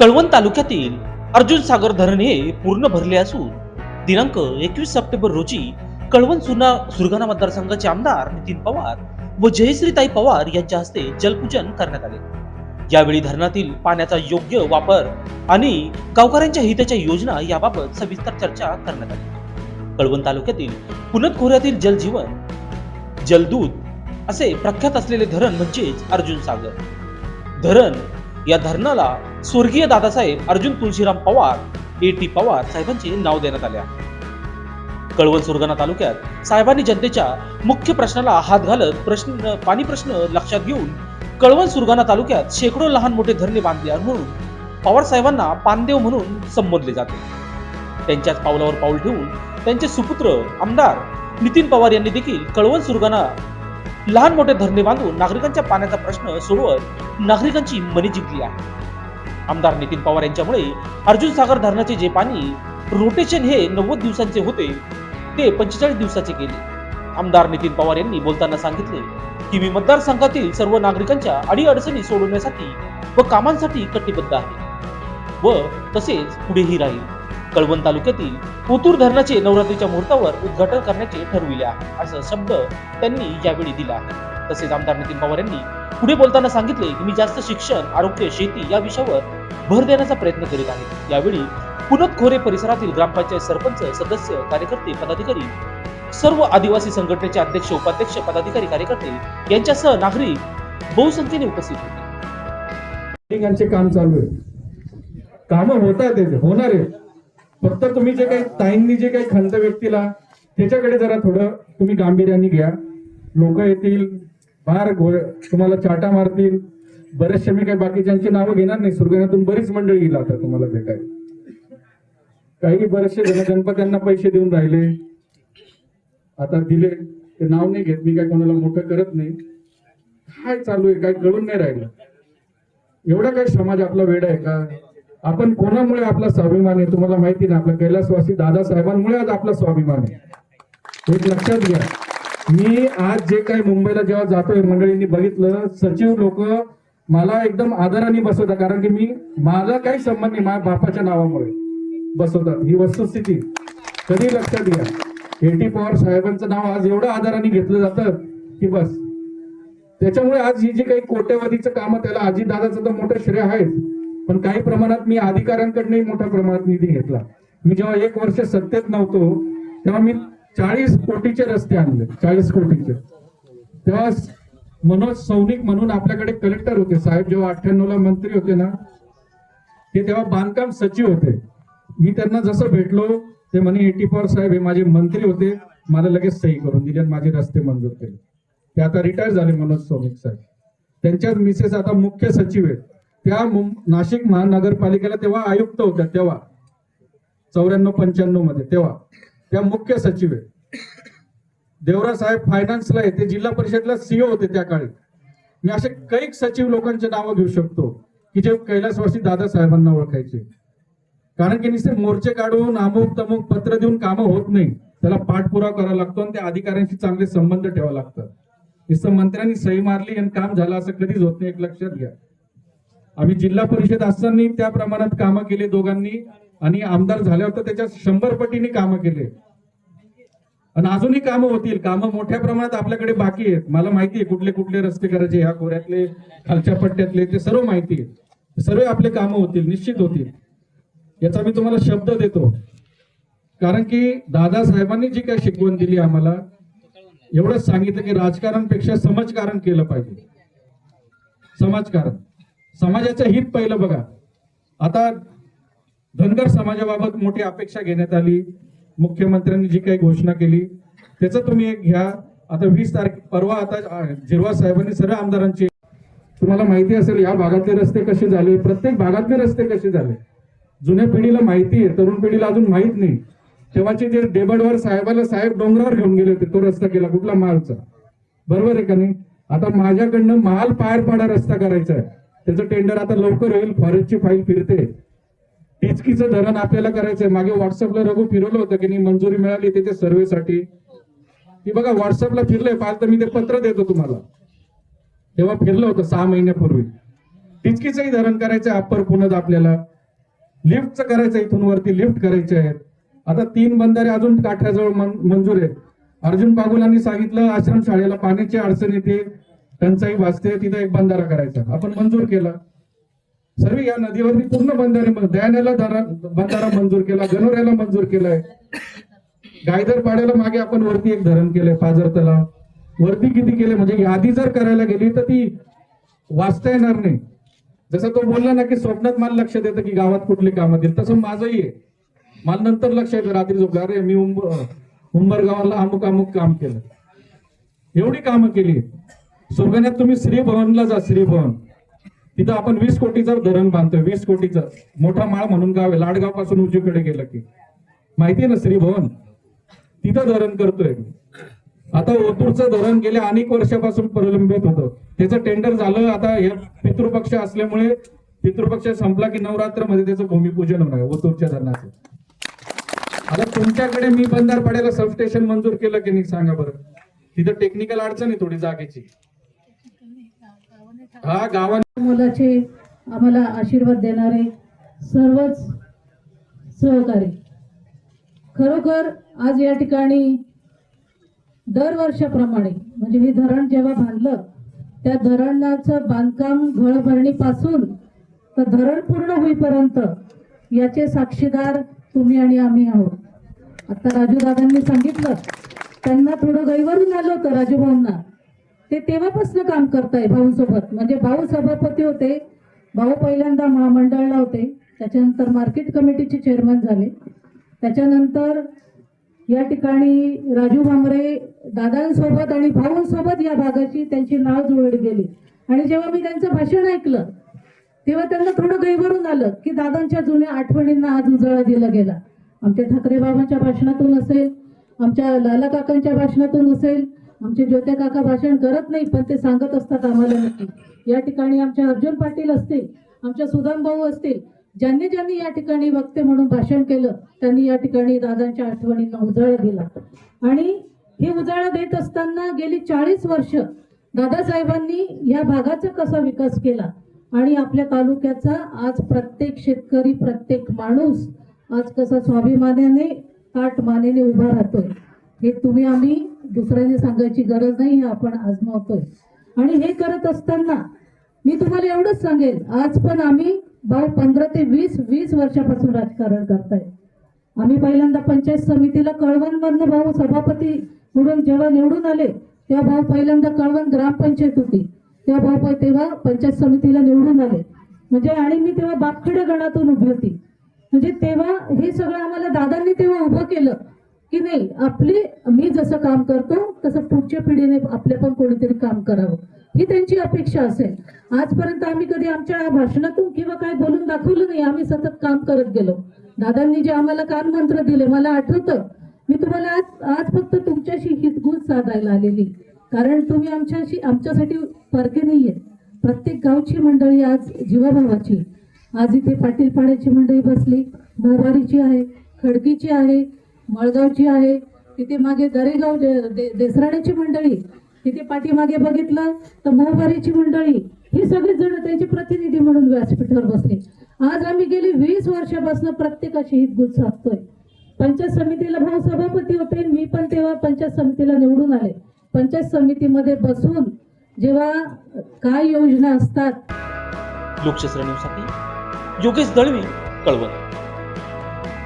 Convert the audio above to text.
कळवण तालुक्यातील अर्जुन सागर धरण हे पूर्ण भरले असून दिनांक एकवीस सप्टेंबर रोजी कळवण सुना सुरगाणा मतदारसंघाचे आमदार नितीन पवार व जयश्रीताई पवार यांच्या हस्ते जलपूजन करण्यात आले. यावेळी धरणातील पाण्याचा योग्य वापर आणि गावकऱ्यांच्या हिताच्या योजना याबाबत सविस्तर चर्चा करण्यात आली. कळवण तालुक्यातील पुनत खोऱ्यातील जलजीवन जलदूत असे प्रख्यात असलेले धरण म्हणजेच अर्जुन सागर. धरण या धरणाला स्वर्गीय दादासाहेब अर्जुन तुळशीराम पवार ए टी पवार साहेबांचे नाव देण्यात आले आहे. कळवण सुरगाणा तालुक्यात साहेबांनी जनतेच्या मुख्य प्रश्नाला हात घालत प्रश्न पाणी प्रश्न लक्षात घेऊन कळवण सुरगाणा तालुक्यात शेकडो लहान मोठे धरणे बांधले म्हणून पवार साहेबांना पानदेव म्हणून संबोधले जाते. त्यांच्याच पावलावर पाऊल ठेवून त्यांचे सुपुत्र आमदार नितीन पवार यांनी देखील कळवण सुरगाणा लहान मोठे धरणे बांधून नागरिकांच्या पाण्याचा प्रश्न सोडवत नागरिकांची मने जिंकली आहे आमदार नितीन पवार यांच्यामुळे अर्जुन सागर धरणाचे जे पाणी रोटेशन हे नव्वद दिवसांचे होते ते पंचेचाळीस दिवसाचे केले आमदार नितीन पवार यांनी बोलताना सांगितले की मी मतदारसंघातील सर्व नागरिकांच्या अडीअडचणी सोडवण्यासाठी व कामांसाठी कटिबद्ध आहे. व तसेच पुढेही राहील. कळवण तालुक्यातील पुतूर धरणाचे नवरात्रीच्या मुहूर्तावर उद्घाटन करण्याचे ठरविले आहे. असं शब्द त्यांनी यावेळी दिला आहे. तसेच आमदार नितीन पवार यांनी पुढे बोलताना सांगितले की मी जास्त शिक्षण आरोग्य शेती या विषयावर भर देण्याचा प्रयत्न करीत आहे. यावेळी पुनत खोरे परिसरातील ग्रामपंचायत सरपंच सदस्य कार्यकर्ते पदाधिकारी सर्व आदिवासी संघटनेचे अध्यक्ष उपाध्यक्ष पदाधिकारी कार्यकर्ते यांच्यासह नागरिक बहुसंख्येने उपस्थित होते. काम चालू आहे काम होत आहेत होणार आहे फक्त तुम्ही जे काही ताईंनी जे काही खंत व्यक्तीला त्याच्याकडे जरा थोडं तुम्ही गांभीर्याने घ्या. लोक येतील फार घोळ तुम्हाला चाटा मारतील. बरेचसे मी काही बाकीच्यांची नावं घेणार नाही. सुरगाण्यातून बरीच मंडळी येईल आता तुम्हाला भेटायला. काही बरेचसे जण गणपत्यांना पैसे देऊन राहिले. आता दिले. ते नाव नाही घेत. मी काय कोणाला मोठं करत नाही. काय चालू आहे? काय कळून नाही राहिलं. एवढा काय समाज आपला वेळ आहे का? आपण कोणामुळे आपला स्वाभिमान आहे तुम्हाला माहिती ना आपल्या कैलासवासी दादासाहेबांमुळे आज आपला स्वाभिमान आहे. एक लक्षात घ्या. मी आज जे काही मुंबईला जेव्हा जातोय मंडळींनी बघितलं सचिव लोक मला एकदम आदराने बसवतात कारण की मी माझा काही संबंध नाही माझ्या बापाच्या नावामुळे बसवतात. ही वस्तुस्थिती. कधी लक्षात घ्या. एटी पवार साहेबांचं नाव आज एवढं आदराने घेतलं जातं की बस. त्याच्यामुळे आज ही जी काही कोट्यवधीचं कामं त्याला आजी दादाचं तर मोठं श्रेय आहेच. पण काही प्रमाणात मी अधिकाऱ्यांकडनंही मोठ्या प्रमाणात निधी घेतला. मी जेव्हा एक वर्ष सत्तेत नव्हतो तेव्हा मी चाळीस कोटीचे रस्ते आणले चाळीस कोटीचे. तेव्हा मनोज सौनिक म्हणून आपल्याकडे कलेक्टर होते. साहेब जेव्हा अठ्ठ्याण्णव ला मंत्री होते ना ते तेव्हा बांधकाम सचिव होते. मी त्यांना जसं भेटलो ते म्हणे एटी पॉवर साहेब हे माझे मंत्री होते. मला लगेच सही करून दिली आणि माझे रस्ते मंजूर केले. ते आता रिटायर झाले मनोज सौनिक साहेब. त्यांच्याच मिसेस आता मुख्य सचिव आहेत. त्या नाशिक महानगरपालिकेला तेव्हा आयुक्त होत्या तेव्हा. चौऱ्याण्णव पंच्याण्णवमध्ये तेव्हा. त्या मुख्य सचिव आहे देवरा साहेब फायनान्सला आहे ते जिल्हा परिषदला सीओ होते त्या काळी. मी असे कैक सचिव लोकांचे नावं घेऊ शकतो की जे कैलासवासी दादासाहेबांना ओळखायचे. कारण की नुसते मोर्चे काढून अमुक तमुक पत्र देऊन कामं होत नाही. त्याला पाठपुरावा करावा लागतो आणि त्या अधिकाऱ्यांशी चांगले संबंध ठेवा लागतात. नुसतं मंत्र्यांनी सही मारली आणि काम झालं असं कधीच होत नाही एक लक्षात घ्या. आम्ही जिल्हा परिषद असताना त्या प्रमाणात कामं केली दोघांनी आणि आमदार झाल्यावर तर त्याच्या शंभर पटीने कामं केले. आणि अजूनही कामं होतील. कामं मोठ्या प्रमाणात आपल्याकडे बाकी आहेत. मला माहिती आहे कुठले कुठले रस्ते करायचे ह्या खोऱ्यातले खालच्या पट्ट्यातले ते सर्व माहिती आहे. सर्व आपले कामं होतील निश्चित होतील. याचा मी तुम्हाला शब्द देतो. कारण की दादासाहेबांनी जी काय शिकवण दिली आम्हाला एवढंच सांगितलं की राजकारणपेक्षा समाजकारण केलं पाहिजे. समाजकारण. समाजाचं हित पहिलं बघा. आता धनगर समाजाबाबत मोठी अपेक्षा घेण्यात आली. मुख्यमंत्र्यांनी जी काही घोषणा केली त्याचं तुम्ही एक घ्या. आता वीस तारखे परवा आता जिरवा साहेबांनी सर्व आमदारांची तुम्हाला माहिती असेल या भागातले रस्ते कसे झाले? प्रत्येक भागातले रस्ते कसे झाले? जुन्या पिढीला माहिती आहे तरुण पिढीला अजून माहीत नाही. तेव्हाचे जे डेबडवर साहेबाला साहेब डोंगरावर घेऊन गेले होते तो रस्ता केला कुठला महालचा बरोबर आहे का नाही? आता माझ्याकडनं महाल पायर पाडा रस्ता करायचा आहे. त्याचं टेंडर आता लवकर होईल फॉरेस्टची फाईल फिरते. टिचकीचं धरण आपल्याला करायचंय. मागे व्हॉट्सअपला रघु फिरवलं होतं की नाही मंजुरी मिळाली त्याच्या सर्वेसाठी. की बघा व्हॉट्सअपला फिरलंय पाहिलं तर मी ते पत्र देतो तुम्हाला. तेव्हा फिरलं होतं सहा महिन्यापूर्वी. टिचकीचंही धरण करायचं आहे अप्पर पुण्यात आपल्याला. लिफ्टचं करायचं इथून वरती लिफ्ट करायचे आहेत. आता तीन बंधारे अजून काठ्याजवळ मंजूर आहेत. अर्जुन पागुलांनी सांगितलं आश्रम शाळेला पाण्याची अडचण येते. टंचाई भासते तिथे एक बंधारा करायचा. आपण मंजूर केला. सर्व या नदीवरती पूर्ण बंधारे दयानेला बंधारा मंजूर केला गणोऱ्याला मंजूर केलाय. गायधर पाड्याला मागे आपण वरती एक धरण केलंय पाजर तलाव. वरती किती केले म्हणजे यादी जर करायला गेली तर ती वाचता येणार नाही. जसं तो बोलला ना की स्वप्नात मला लक्षात येतं की गावात कुठली कामं देईल तसं माझंही आहे. मला नंतर लक्ष येतं रात्री झोपला. अरे मी उंबर गावाला अमुक अमुक काम केलं. एवढी कामं केली. सुरगाण्यात तुम्ही श्रीभवनला जा श्रीभवन. तिथं आपण वीस कोटीचं धरण बांधतोय वीस कोटीचं. मोठा माळ म्हणून गाव आहे लाडगावपासून उजवीकडे गेलं की. माहितीये ना श्रीभवन? तिथं धरण करतोय आता ओतूरचं धरण गेल्या अनेक वर्षापासून प्रलंबित होतं. त्याचं टेंडर झालं आता हे पितृपक्ष असल्यामुळे पितृपक्ष संपला की नवरात्रमध्ये त्याचं भूमिपूजन होणार आहे ओतूरच्या धरणाचं. आता तुमच्याकडे मी बंधार पाड्याला सबस्टेशन मंजूर केलं की नाही सांगा बरं. तिथं टेक्निकल अडचण आहे थोडी जागेची. हा मुलाचे आम्हाला आशीर्वाद देणारे सर्वच सहकारी. खरोखर आज या ठिकाणी दरवर्षाप्रमाणे म्हणजे हे धरण जेव्हा बांधलं त्या धरणाचं बांधकाम घळभरणीपासून तर धरण पूर्ण होईपर्यंत याचे साक्षीदार तुम्ही आणि आम्ही आहोत. आता राजू दादांनी सांगितलं त्यांना थोडं गैवरून आलं होतं राजूभाऊंना ते तेव्हापासून काम करताय भाऊंसोबत. म्हणजे भाऊ सभापती होते भाऊ पहिल्यांदा महामंडळला होते त्याच्यानंतर मार्केट कमिटीचे चेअरमन झाले. त्याच्यानंतर या ठिकाणी राजू भांबरे दादांसोबत आणि भाऊंसोबत या भागाची त्यांची नाव जुळली गेली. आणि जेव्हा मी त्यांचं भाषण ऐकलं तेव्हा त्यांना थोडं गैवरून आलं की दादांच्या जुन्या आठवणींना आज उजाळा दिला गेला. आमच्या ठाकरे बाबांच्या भाषणातून असेल आमच्या लाला काकांच्या भाषणातून असेल आमचे ज्योत्या काका भाषण करत नाही पण ते सांगत असतात आम्हाला नक्की. या ठिकाणी आमच्या अर्जुन पाटील असतील आमच्या सुदाम भाऊ असतील ज्यांनी ज्यांनी या ठिकाणी वक्ते म्हणून भाषण केलं त्यांनी या ठिकाणी दादांच्या आठवणींना उजाळा दिला. आणि हे उजाळा देत असताना गेली चाळीस वर्ष दादासाहेबांनी या भागाचा कसा विकास केला? आणि आपल्या तालुक्याचा आज प्रत्येक शेतकरी प्रत्येक माणूस आज कसा स्वाभिमानाने ताट मानेने उभा राहतोय हे तुम्ही आम्ही दुसऱ्यांनी सांगायची गरज नाही हे आपण आजमावतोय. आणि हे करत असताना मी तुम्हाला एवढंच सांगेल आज पण आम्ही भाऊ पंधरा ते वीस वीस वर्षापासून राजकारण करताय. आम्ही पहिल्यांदा पंचायत समितीला कळवणमधनं भाऊ सभापती म्हणून जेव्हा निवडून आले तेव्हा भाऊ पहिल्यांदा कळवण ग्रामपंचायत होती. तेव्हा भाऊ तेव्हा पंचायत समितीला निवडून आले. म्हणजे आणि मी तेव्हा बापखेडे गणातून उभी होती. म्हणजे तेव्हा हे सगळं आम्हाला दादांनी तेव्हा उभं केलं. की नाही आपली मी जसं काम करतो तसं पुढच्या पिढीने आपल्या पण कोणीतरी काम करावं. ही त्यांची अपेक्षा असेल. आजपर्यंत आम्ही कधी आमच्या भाषणातून किंवा काय बोलून दाखवलं नाही आम्ही सतत काम करत गेलो. दादांनी जे आम्हाला काम मंत्र दिले मला आठवतं. मी तुम्हाला आज आज फक्त तुमच्याशी हितगुज साधायला आलेली. कारण तुम्ही आमच्याशी आमच्यासाठी परके नाहीये. प्रत्येक गावची मंडळी आज जीवाभावाची. आज इथे पाटील पाड्याची मंडळी बसली मोवारीची आहे खडकीची आहे मळगावची आहे तिथे मागे दरेगाव दे- देसराड्याची मंडळी तिथे पाठीमागे बघितलं तर मोहवारीची मंडळी ही सगळी जण त्यांचे प्रतिनिधी म्हणून व्यासपीठावर बसले. आज आम्ही गेली वीस वर्षापासून प्रत्येकाशी हितगुज साधतोय. पंचायत समितीला भाऊ सभापती होते मी पण तेव्हा पंचायत समितीला निवडून आले. पंचायत समितीमध्ये बसून जेव्हा काय योजना असतात लोकशास्त्र न्यूजसाठी योगेश दळवी कळवत